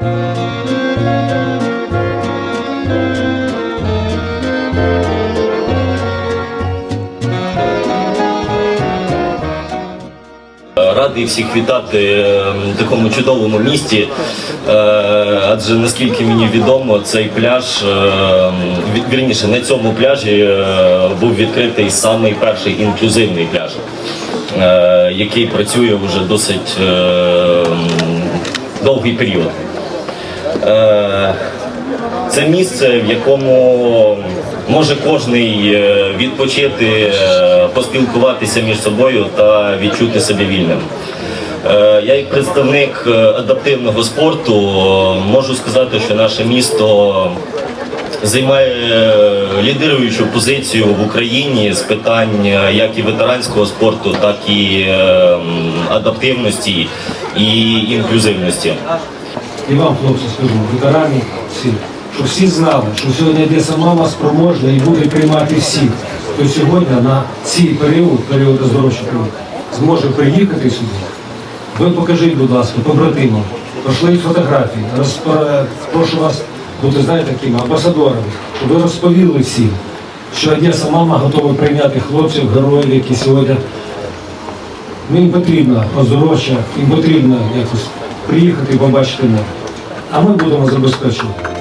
Радий всіх вітати е, в такому чудовому місті. Е, Адже наскільки мені відомо, цей пляж, е, вірніше, на цьому пляжі був відкритий самий перший інклюзивний пляж, який працює вже досить довгий період. Е, Це місце, в якому може кожний е, відпочити, е, поспілкуватися між собою та відчути себе вільним. Я як представник адаптивного спорту можу сказати, що наше місто займає лідируючу позицію в Україні з питань як і ветеранського спорту, так і адаптивності і інклюзивності. І вам, хлопці, скажу, ветерані всі, щоб всі знали, що сьогодні йде сама спроможна і буде приймати всіх, хто сьогодні на цей період, період оздоровчий період, зможе приїхати сюди. Ви покажіть, будь ласка, побратимам, пошліть фотографії, розпо- прошу вас бути, знаєте, такими амбасадорами, щоб ви розповіли всім, що Одеса мама готова прийняти хлопців, героїв, які сьогодні їм потрібно оздоровча, їм потрібно якось приїхати і побачити мене. А ми будемо забезпечувати.